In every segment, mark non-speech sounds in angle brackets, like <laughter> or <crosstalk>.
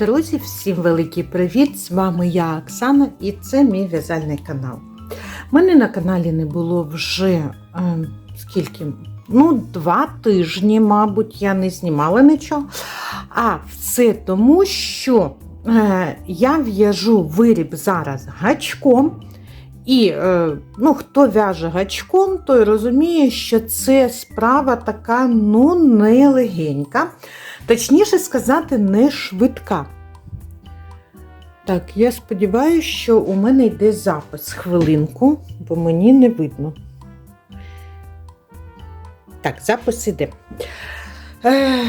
Друзі, всім великий привіт! З вами я, Оксана, і це мій в'язальний канал. У мене на каналі не було вже е, скільки? Ну, два тижні, мабуть, я не знімала нічого. А все тому, що е, я в'яжу виріб зараз гачком. І е, ну, хто в'яже гачком, той розуміє, що це справа така ну, не легенька. Точніше сказати, не швидка. Так, я сподіваюся, що у мене йде запис хвилинку, бо мені не видно. Так, запис іде. Е,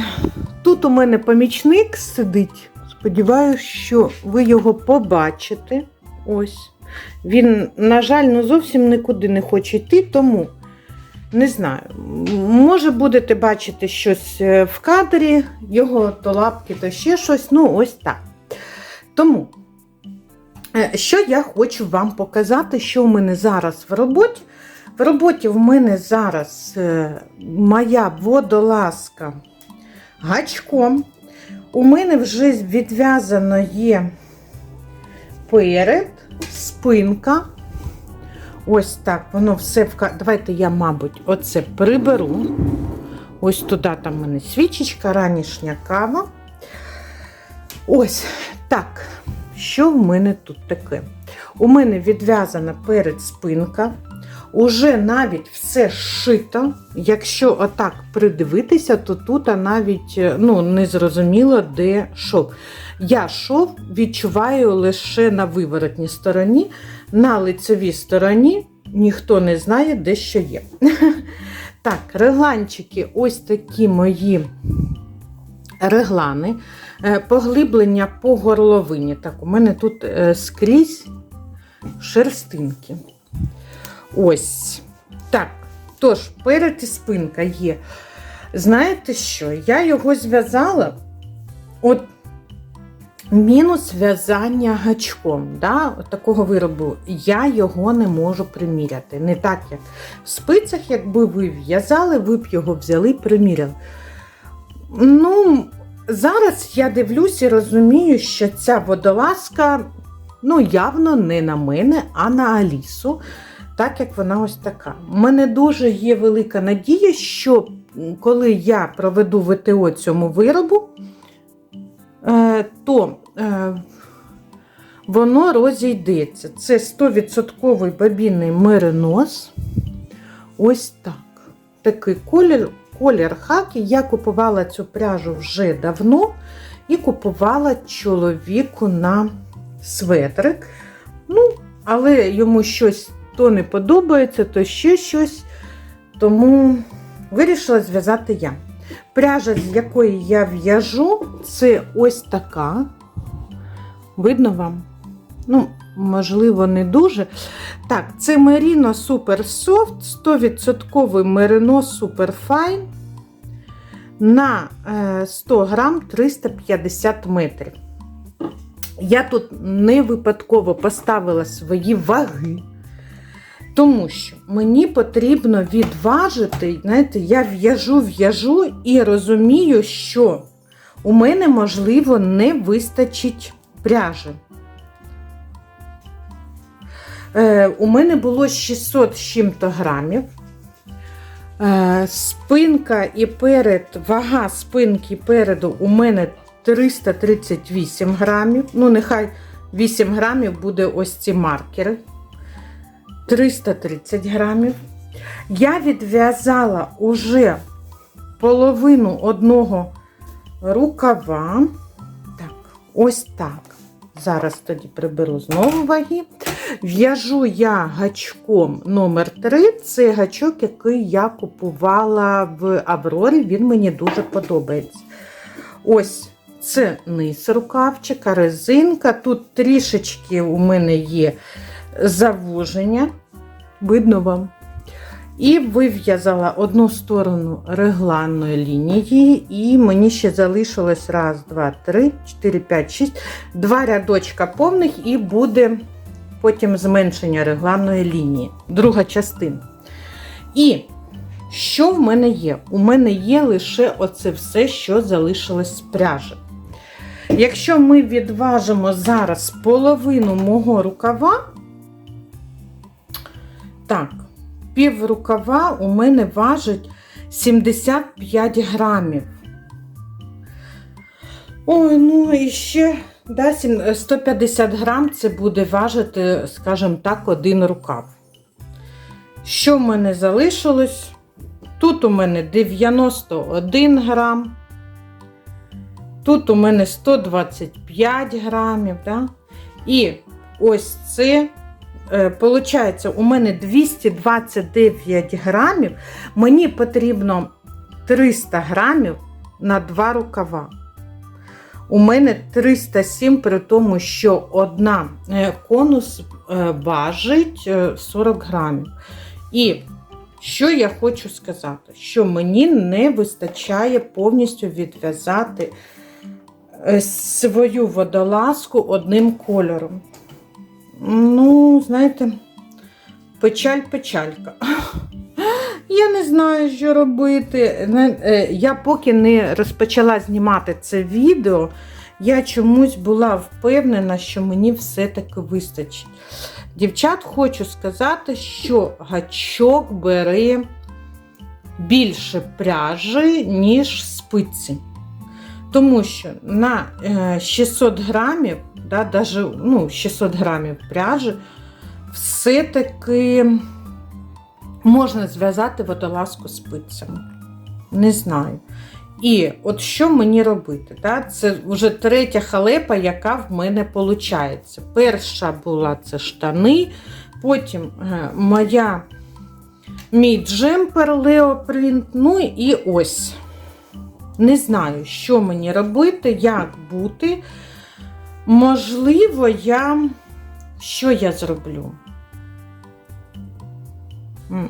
тут у мене помічник сидить. Сподіваюся, що ви його побачите. Ось. Він, на жаль, ну зовсім нікуди не хоче йти, тому не знаю. Може, будете бачити щось е, в кадрі, його то лапки, то ще щось. Ну, ось так. Тому, е, що я хочу вам показати, що в мене зараз в роботі. В роботі в мене зараз е, моя водолазка гачком. У мене вже відв'язано є перед, спинка. Ось так, воно все в Давайте я, мабуть, оце приберу. Ось туди там в мене свічечка, ранішня кава. Ось так. Що в мене тут таке? У мене відв'язана перед спинка. Уже навіть все шито. Якщо отак придивитися, то тут навіть ну, не зрозуміло, де шов. Я шов відчуваю лише на виворотній стороні, на лицевій стороні ніхто не знає, де що є. <laughs> Так, регланчики ось такі мої реглани, е, поглиблення по горловині. Так, у мене тут е, скрізь шерстинки. Ось. Так, тож, перед і спинка є. Знаєте що? Я його зв'язала. От Мінус в'язання гачком. Да? Такого виробу я його не можу приміряти. Не так, як в спицях, якби ви в'язали, ви б його взяли приміряли. Ну, Зараз я дивлюсь і розумію, що ця водолазка ну, явно не на мене, а на Алісу, так як вона ось така. У мене дуже є велика надія, що коли я проведу ВТО цьому виробу, то е, воно розійдеться. Це 100% бабінний меринос. Ось так. Такий колір колір хакі. Я купувала цю пряжу вже давно і купувала чоловіку на светрик. Ну, але йому щось то не подобається, то ще щось. Тому вирішила зв'язати я. Пряжа, з якої я в'яжу, це ось така. Видно вам? Ну, можливо, не дуже. Так, це Merino Super Soft, 100% Merino Super Fine на 100 е, грам 350 метрів. Я тут не випадково поставила свої ваги. Тому що мені потрібно відважити, знаєте, я в'яжу, в'яжу і розумію, що у мене, можливо, не вистачить пряжі. Е, У мене було 600 з чим-то грамів. Е, Спинка і перед, вага спинки переду у мене 338 грамів. Ну, нехай 8 грамів буде ось ці маркери. 330 грамів. Я відв'язала уже половину одного рукава. Так, ось так. Зараз тоді приберу знову ваги. В'яжу я гачком номер 3 Це гачок, який я купувала в Аврорі, він мені дуже подобається. Ось це низ рукавчика, резинка. Тут трішечки у мене є завуження видно вам. І вив'язала одну сторону регланної лінії, і мені ще залишилось раз, два, три, чотири, п'ять, шість, два рядочка повних, і буде потім зменшення регланної лінії, друга частина. І що в мене є? У мене є лише оце все, що залишилось з пряжі. Якщо ми відважимо зараз половину мого рукава, так, пів рукава у мене важить 75 грамів. Ой, ну і ще да, 150 грам це буде важити, скажімо так, один рукав. Що в мене залишилось? Тут у мене 91 грам. Тут у мене 125 грамів. Да? І ось це, получається, у мене 229 грамів. Мені потрібно 300 грамів на два рукава. У мене 307, при тому, що одна е, конус е, важить е, 40 грамів. І що я хочу сказати? Що мені не вистачає повністю відв'язати е, свою водолазку одним кольором. Ну, знаєте, печаль-печалька. <laughs> Я не знаю, що робити. Е, Я поки не розпочала знімати це відео, я чомусь була впевнена, що мені все-таки вистачить. Дівчат, хочу сказати, що гачок бере більше пряжі, ніж спиці. Тому що на е, 600 грамів, да, даже, ну, 600 грамів пряжі, все-таки можна зв'язати водолазку спицями. Не знаю. І от що мені робити? Да? Це вже третя халепа, яка в мене виходить. Перша була це штани, потім е, моя, мій джемпер Леопринт. Ну і ось. Не знаю, що мені робити, як бути. Можливо, я. Що я зроблю?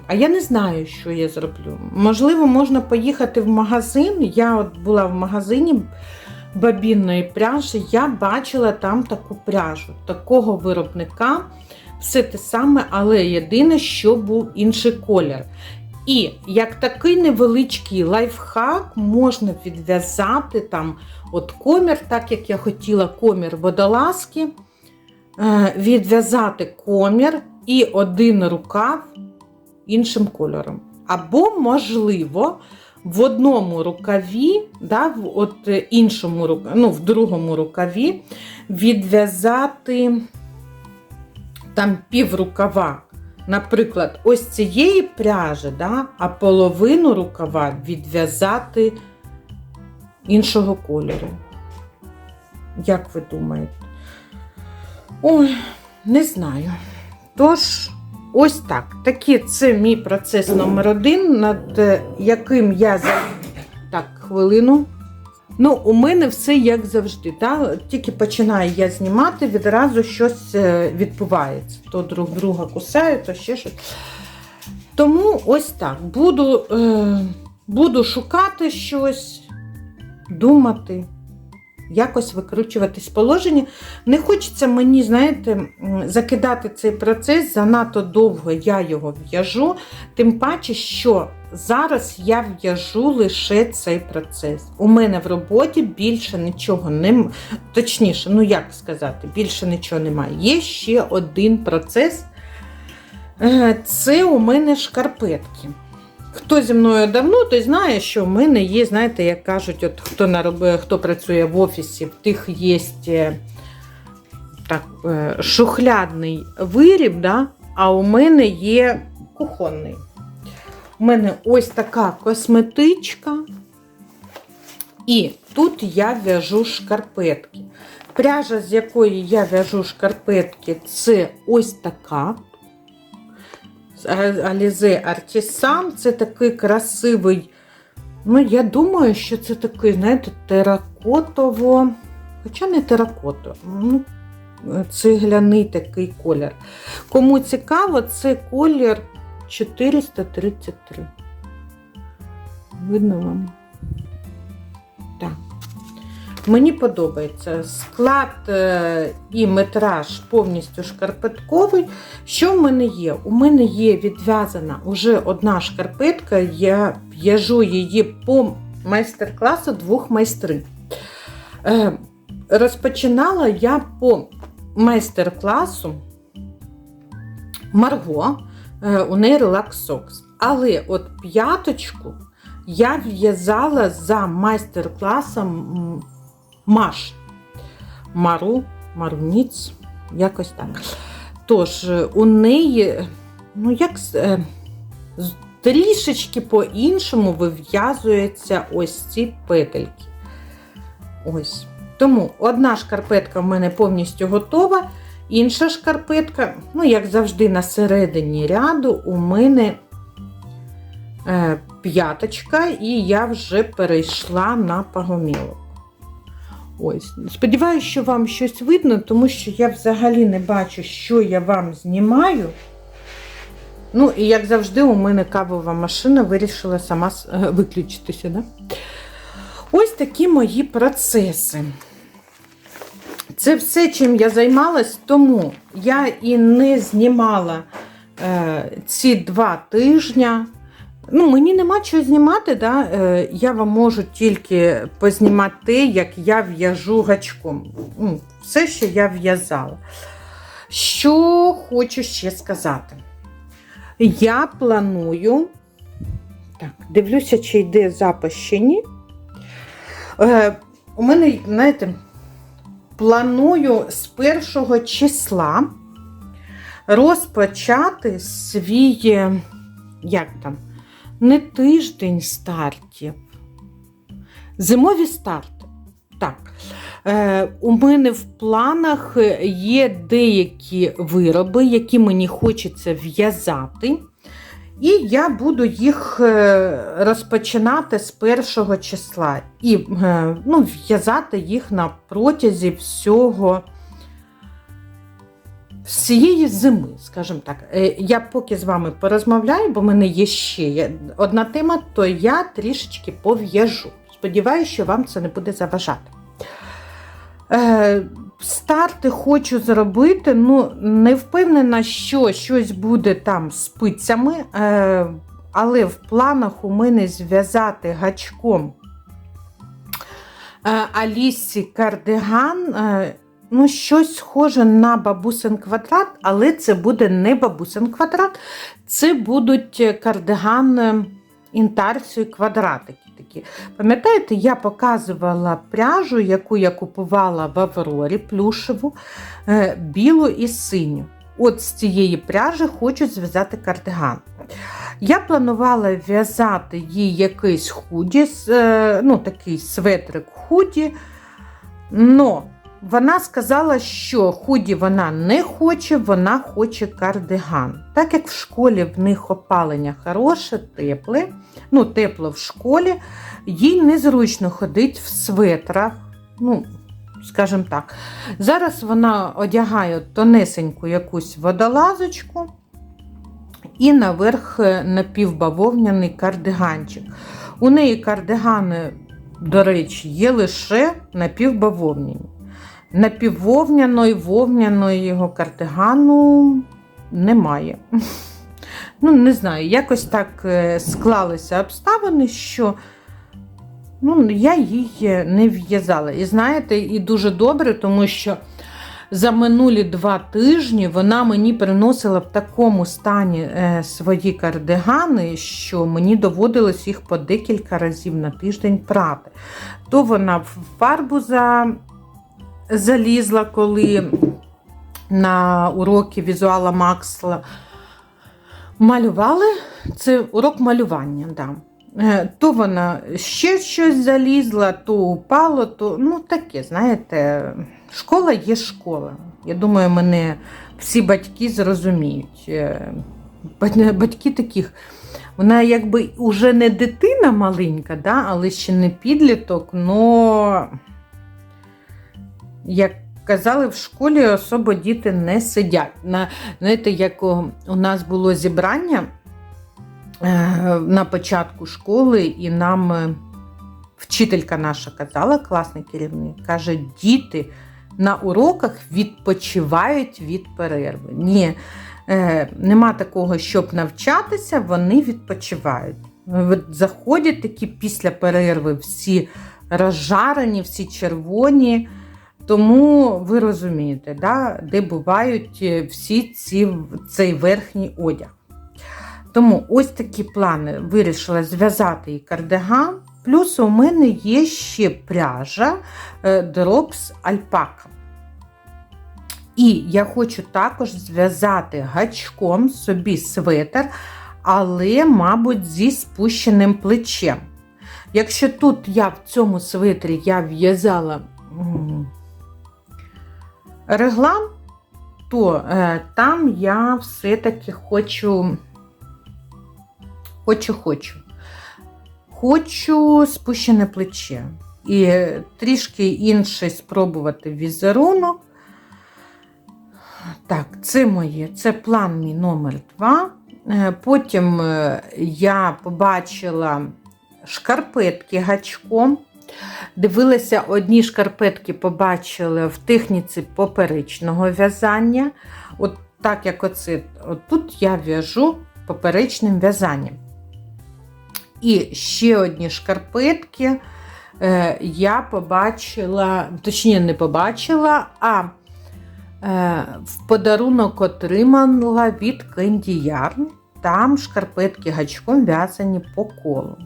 А я не знаю, що я зроблю. Можливо, можна поїхати в магазин. Я от була в магазині бабінної пряжі, я бачила там таку пряжу, такого виробника. Все те саме, але єдине, що був інший колір. І як такий невеличкий лайфхак можна відв'язати там от комір, так як я хотіла комір водолазки, е, відв'язати комір і один рукав іншим кольором. Або, можливо, в одному рукаві, да, в от іншому ну, в другому рукаві відв'язати там пів рукава. Наприклад, ось цієї пряжі, да, а половину рукава відв'язати іншого кольору. Як ви думаєте? Ой, не знаю. Тож, ось так. Такий це мій процес номер один, над е, яким я за. Так, хвилину. Ну, у мене все як завжди. Та? Тільки починаю я знімати, відразу щось е, відбувається. То друг друга кусаю, то ще щось. Тому ось так. Буду, е, буду шукати щось, думати, якось викручуватись положення. Не хочеться мені, знаєте, закидати цей процес занадто довго я його в'яжу. Тим паче, що зараз я в'яжу лише цей процес. У мене в роботі більше нічого не точніше, ну як сказати, більше нічого немає. Є ще один процес. Е, Це у мене шкарпетки. Хто зі мною давно, той знає, що в мене є, знаєте, як кажуть, от хто нароб... хто працює в офісі, в тих є е, так, е, шухлядний виріб, да? а у мене є кухонний. У мене ось така косметичка. І тут я в'яжу шкарпетки. Пряжа, з якої я в'яжу шкарпетки, це ось така. Alize Artisan. Це такий красивий. Ну, я думаю, що це такий, знаєте, теракотово. Хоча не теракото, ну, цегляний такий колір. Кому цікаво, це колір 433. Видно вам? Так. Мені подобається склад е, і метраж повністю шкарпетковий. Що в мене є? У мене є відв'язана вже одна шкарпетка, я в'яжу її по майстер-класу двох майстрів. Е, розпочинала я по майстер-класу Марго, е, у неї релакс сокс. Але от п'яточку я в'язала за майстер-класом Маш. Мару, Маруніц, якось так. Тож, е, у неї, ну як е, трішечки по-іншому вив'язуються ось ці петельки. Ось. Тому одна шкарпетка в мене повністю готова, інша шкарпетка, ну, як завжди, на середині ряду у мене е, п'яточка, і я вже перейшла на пагомілок. Ось. Сподіваюся, що вам щось видно, тому що я взагалі не бачу, що я вам знімаю. Ну, і як завжди, у мене кавова машина вирішила сама е, виключитися. Да? Ось такі мої процеси. Це все, чим я займалась, тому я і не знімала е, ці два тижні. Ну, мені нема чого знімати, да? е, я вам можу тільки познімати те, як я в'яжу гачком. Ну, все, що я в'язала. Що хочу ще сказати. Я планую. Так, дивлюся, чи йде запис чи ні. Е, у мене, знаєте, планую з першого числа розпочати свій, як там, не тиждень стартів. Зимові старти. Так. Е, у мене в планах є деякі вироби, які мені хочеться в'язати. І я буду їх е, розпочинати з першого числа і е, ну, в'язати їх на протязі всього всієї зими, скажімо так. Е, Я поки з вами порозмовляю, бо в мене є ще одна тема, то я трішечки пов'яжу. Сподіваюся, що вам це не буде заважати. Е, Старти хочу зробити, ну не впевнена, що щось буде там з спицями, е, але в планах у мене зв'язати гачком Алісі кардиган. Е, ну, щось схоже на бабусин квадрат, але це буде не бабусин квадрат, це будуть кардиган е, інтарсію квадратики такі. Пам'ятаєте, я показувала пряжу, яку я купувала в Аврорі, плюшеву, е, білу і синю. От з цієї пряжі хочу зв'язати кардиган. Я планувала в'язати їй якийсь худі, е, ну такий светрик худі, но вона сказала, що худі вона не хоче, вона хоче кардиган. Так як в школі в них опалення хороше, тепле, ну тепло в школі, їй незручно ходити в светрах. Ну, скажімо так. Зараз вона одягає тонесеньку якусь водолазочку і наверх е, напівбавовняний кардиганчик. У неї кардигани, до речі, є лише напівбавовняні. Напіввовняної, вовняної його кардигану немає. Ну, не знаю, якось так е, склалися обставини, що ну, я її не в'язала. І знаєте, і дуже добре, тому що за минулі два тижні вона мені приносила в такому стані е, свої кардигани, що мені доводилось їх по декілька разів на тиждень прати. То вона фарбу за... залізла, коли на уроки візуала Максла малювали. Це урок малювання. Да. Е, То вона ще щось залізла, то упало, то ну таке, знаєте, школа є школа. Я думаю, мене всі батьки зрозуміють. Е, Батьки таких, вона якби вже не дитина маленька, да, але ще не підліток, но як казали в школі, особо діти не сидять. На, знаєте, як у, нас було зібрання е, на початку школи, і нам е, вчителька наша казала, класний керівник, каже, діти на уроках відпочивають від перерви. Ні, е, нема такого, щоб навчатися, вони відпочивають. Заходять такі після перерви всі розжарені, всі червоні. Тому ви розумієте, да, де бувають е, всі ці, цей верхній одяг. Тому ось такі плани вирішила зв'язати і кардиган. Плюс у мене є ще пряжа е, Drops Alpaca. І я хочу також зв'язати гачком собі светр, але, мабуть, зі спущеним плечем. Якщо тут я в цьому свитрі я в'язала реглан, то е, там я все-таки хочу, хочу, хочу. Хочу спущене плече. І трішки інший спробувати візерунок. Так, це моє, це план мій номер два. Е, Потім е, я побачила шкарпетки гачком. Дивилася, одні шкарпетки побачили в техніці поперечного в'язання. От так як оце, тут я в'яжу поперечним в'язанням. І ще одні шкарпетки е, я побачила, точніше, не побачила, а е, в подарунок отримала від Candy Yarn. Там шкарпетки гачком в'язані по колу.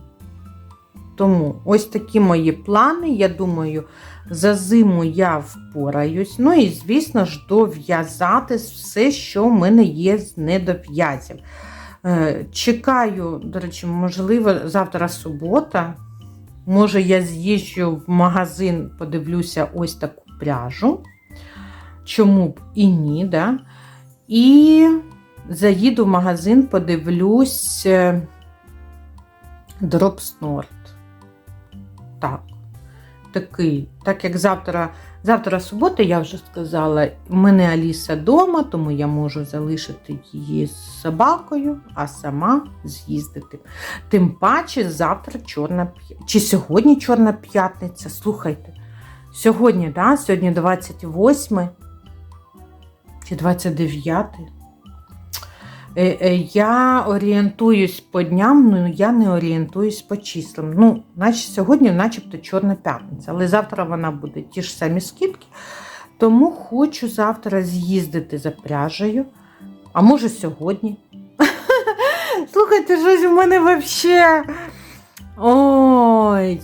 Тому ось такі мої плани. Я думаю, за зиму я впораюсь. Ну і, звісно ж, дов'язати все, що в мене є з недов'язів. Е, Чекаю, до речі, можливо, завтра субота. Може, я з'їжджу в магазин, подивлюся ось таку пряжу. Чому б і ні, да? І заїду в магазин, подивлюсь е, Dropsnort. Так. Такий, так як завтра, завтра субота, я вже сказала, в мене Аліса вдома, тому я можу залишити її з собакою, а сама з'їздити. Тим паче, завтра чорна. Чи сьогодні чорна п'ятниця? Слухайте. Сьогодні, да? Сьогодні 28 чи 29. Е, е, Я орієнтуюсь по дням, ну я не орієнтуюсь по числам. Ну, значить, сьогодні, начебто, Чорна п'ятниця, але завтра вона буде ті ж самі скидки. Тому хочу завтра з'їздити за пряжею. А може сьогодні. <laughs> Слухайте, щось у мене взагалі. Ой.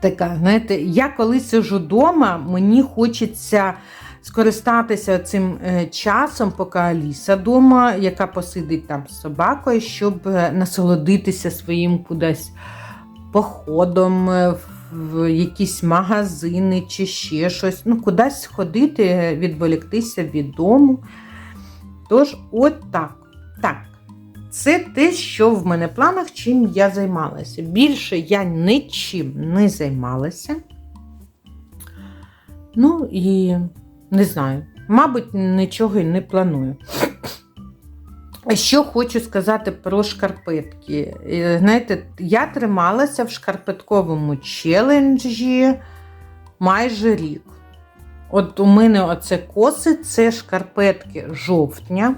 Така, знаєте, я коли сижу вдома, мені хочеться скористатися цим е, часом, поки Аліса вдома, яка посидить там з собакою, щоб е, насолодитися своїм кудись походом е, в якісь магазини чи ще щось. Ну, кудись сходити, відволіктися від дому. Тож, от так. Так. Це те, що в мене в планах, чим я займалася. Більше я нічим не займалася. Ну і не знаю, мабуть, нічого і не планую. Що хочу сказати про шкарпетки. Е, Знаєте, я трималася в шкарпетковому челенджі майже рік. От у мене оце коси це шкарпетки жовтня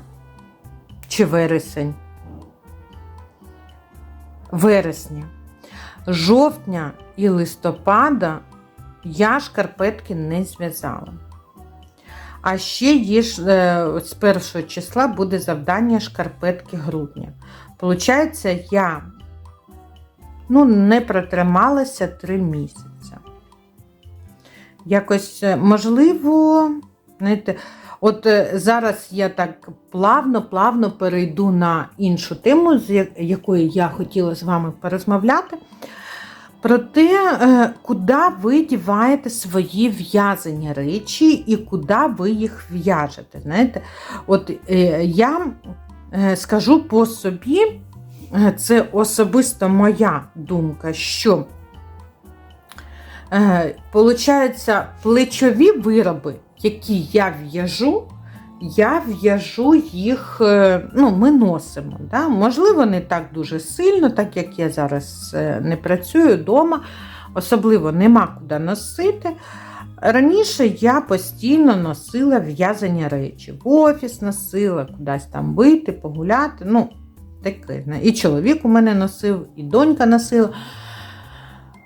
чи вересень. Вересня. Жовтня і листопада я шкарпетки не зв'язала. А ще є е, з першого числа буде завдання шкарпетки грудня. Получається, я ну, не протрималася три місяці. Якось, е, можливо, знаєте, от е, зараз я так плавно-плавно перейду на іншу тему, з якої я хотіла з вами порозмовляти. Про те, е, куди ви діваєте свої в'язані речі і куди ви їх в'яжете. Знаєте, от е, я е, скажу по собі, це особисто моя думка, що Получаються плечові вироби, які я в'яжу, я в'яжу їх, е, ну, ми носимо. Да? Можливо, не так дуже сильно, так як я зараз е, не працюю вдома, особливо нема куди носити. Раніше я постійно носила в'язані речі. В офіс носила, кудись там вийти, погуляти. ну, таке. І чоловік у мене носив, і донька носила.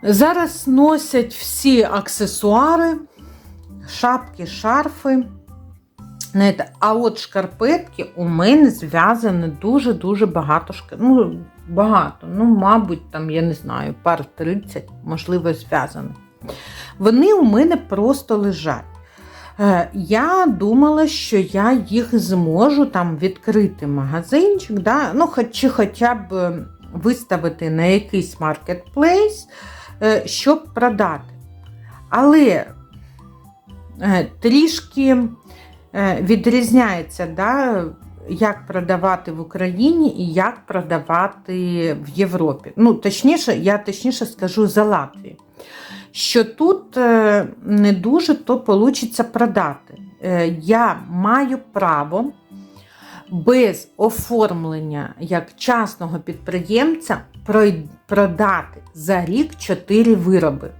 Зараз носять всі аксесуари шапки, шарфи. А от шкарпетки у мене зв'язано дуже-дуже багато шкар... Ну, багато. Ну, мабуть, там, я не знаю, пар 30, можливо, зв'язано. Вони у мене просто лежать. Е, Я думала, що я їх зможу там відкрити магазинчик, да? ну, чи хоча б е, виставити на якийсь маркетплейс, е, щоб продати. Але трішки відрізняється, да, як продавати в Україні і як продавати в Європі. Ну, точніше, я точніше скажу за Латвію. Що тут е, не дуже то вийде продати. Е, Я маю право без оформлення як частного підприємця продати за рік 4 вироби.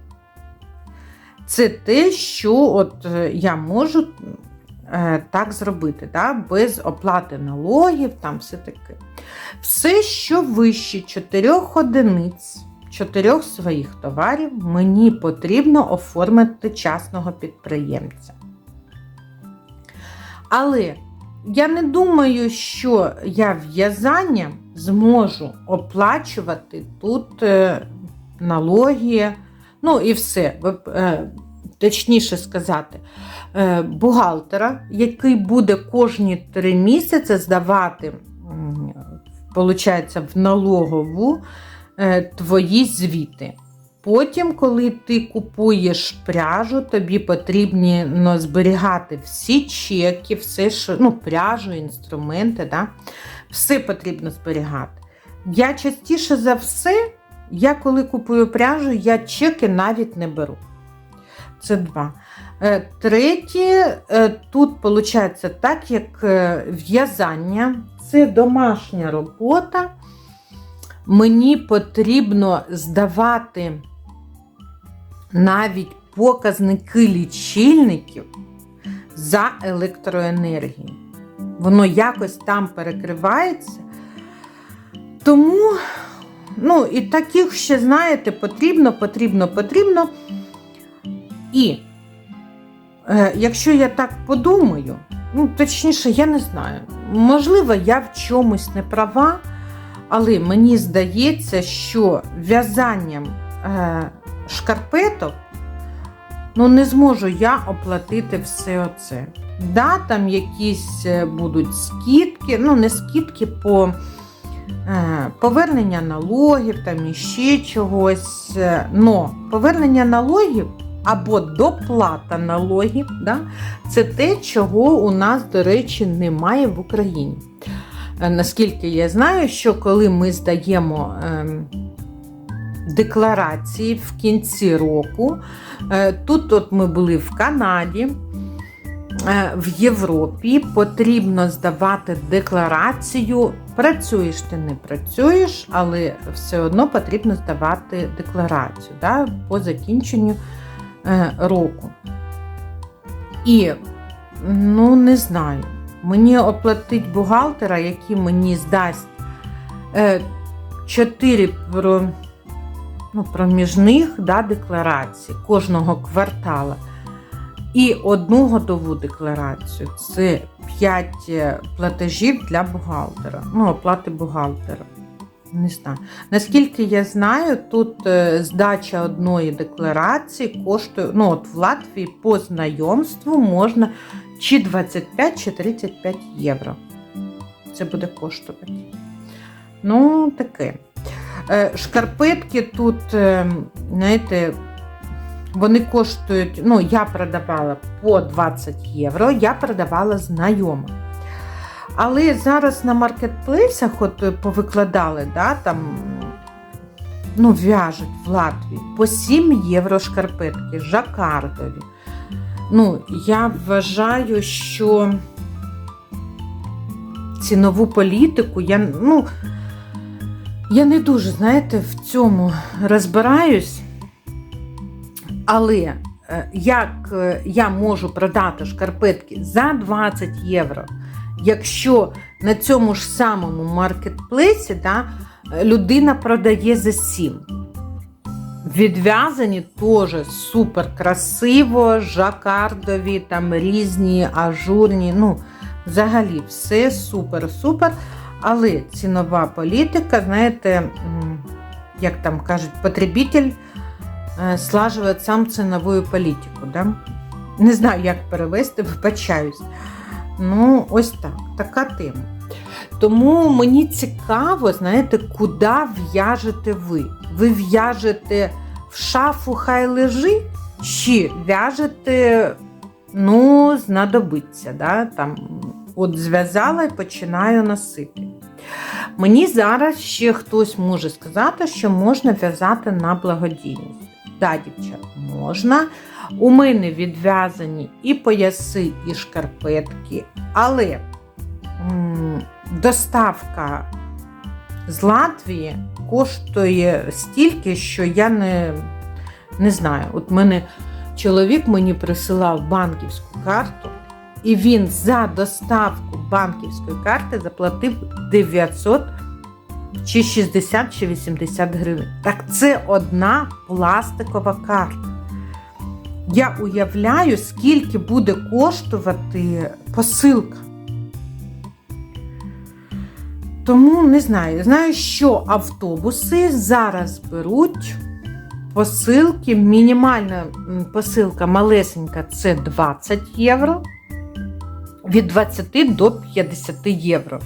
Це те, що от е, я можу е, так зробити, да? без оплати налогів, там все таке. Все, що вище 4 одиниць, 4 своїх товарів, мені потрібно оформити частного підприємця. Але я не думаю, що я в'язанням зможу оплачувати тут е, налоги, ну і все. Е, Точніше сказати, е, бухгалтера, який буде кожні три місяці здавати, получається, в налогову е, твої звіти. Потім, коли ти купуєш пряжу, тобі потрібно ну, зберігати всі чеки, все, що, ну, пряжу, інструменти, да? все потрібно зберігати. Я частіше за все, я коли купую пряжу, я чеки навіть не беру. Це два. Е, Третє, е, тут виходить так, як е, в'язання, це домашня робота. Мені потрібно здавати навіть показники лічильників за електроенергію. Воно якось там перекривається. Тому, ну, і таких ще, знаєте, потрібно, потрібно, потрібно. І якщо я так подумаю, ну, точніше, я не знаю, можливо, я в чомусь не права, але мені здається, що в'язанням е, шкарпеток ну, не зможу я оплатити все оце. Да, там якісь е, будуть скидки, ну, не скидки по е, повернення налогів, там іще чогось. е, Но повернення налогів або доплата налогів, да, це те, чого у нас, до речі, немає в Україні. Е, Наскільки я знаю, що коли ми здаємо ем, декларації в кінці року, е, тут от ми були в Канаді, е, в Європі потрібно здавати декларацію. Працюєш ти не працюєш, але все одно потрібно здавати декларацію да, по закінченню року. І, ну, не знаю, мені оплатить бухгалтера, який мені здасть е, 4 про, ну, проміжних да, декларацій кожного квартала. І одну годову декларацію це 5 платежів для бухгалтера. Ну, оплати бухгалтера. Не знаю. Наскільки я знаю, тут е, здача одної декларації коштує, ну от в Латвії по знайомству можна чи 25, чи 35 євро. Це буде коштувати. Ну, таке. Е, Шкарпетки тут, е, знаєте, вони коштують, ну, я продавала по 20 євро, я продавала знайома. Але зараз на маркетплейсах от е, повикладали, да, там, ну, в'яжуть в Латвії по 7 євро шкарпетки, жакардові. Ну, я вважаю, що цінову політику я, ну, я не дуже, знаєте, в цьому розбираюсь. Але е, як е, я можу продати шкарпетки за 20 євро, якщо на цьому ж самому маркетплейсі да, людина продає за 7. Відв'язані теж супер красиво, жакардові, там різні, ажурні. Ну, взагалі, все супер-супер. Але цінова політика, знаєте, як там кажуть, потребитель е, слажує сам цінову політику. Да? Не знаю, як перевести, вибачаюсь. Ну, ось так, така тема. Тому мені цікаво, знаєте, куди в'яжете ви. Ви в'яжете в шафу хай лежить, чи в'яжете, ну, знадобиться. Да? Там, от зв'язала і починаю носити. Мені зараз ще хтось може сказати, що можна в'язати на благодійність. Да, дівчат, можна. У мене відв'язані і пояси, і шкарпетки, але м, доставка з Латвії коштує стільки, що я не, не знаю. От мене чоловік мені присилав банківську карту, і він за доставку банківської карти заплатив 900 чи 60 чи 80 гривень. Так це одна пластикова карта. Я уявляю, скільки буде коштувати посилка. Тому не знаю. Знаю, що автобуси зараз беруть посилки. Мінімальна посилка малесенька це 20 євро. Від 20 до 50 євро.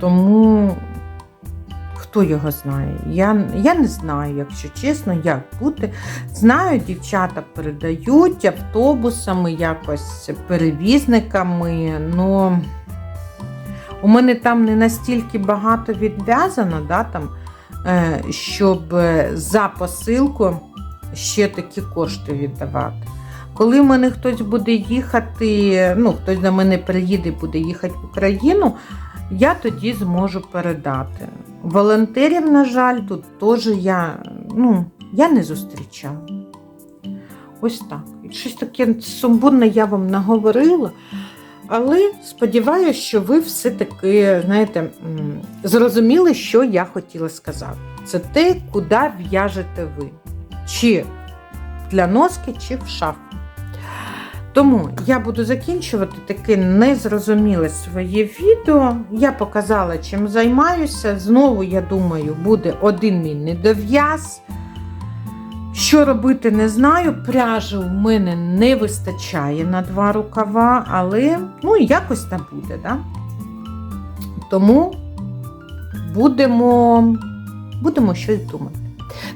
Тому хто його знає? Я, я не знаю, якщо чесно, як бути. Знаю, дівчата передають автобусами, якось перевізниками. но у мене там не настільки багато відв'язано, да, там, е, щоб за посилку ще такі кошти віддавати. Коли в мене хтось буде їхати, ну, хтось до мене приїде і буде їхати в Україну, я тоді зможу передати. Волонтерів, на жаль, тут теж я, ну, я не зустрічала. Ось так. Щось таке сумбурне я вам наговорила. Але сподіваюся, що ви все-таки, знаєте, зрозуміли, що я хотіла сказати. Це те, куди в'яжете ви. Чи для носки, чи в шафу. Тому я буду закінчувати таке незрозуміле своє відео. Я показала, чим займаюся. Знову, я думаю, буде один мій недов'яз. Що робити, не знаю. Пряжі в мене не вистачає на два рукава, але ну, якось там буде. Да? Тому будемо, будемо щось думати.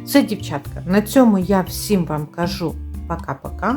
Це, дівчатка, на цьому я всім вам кажу пока-пока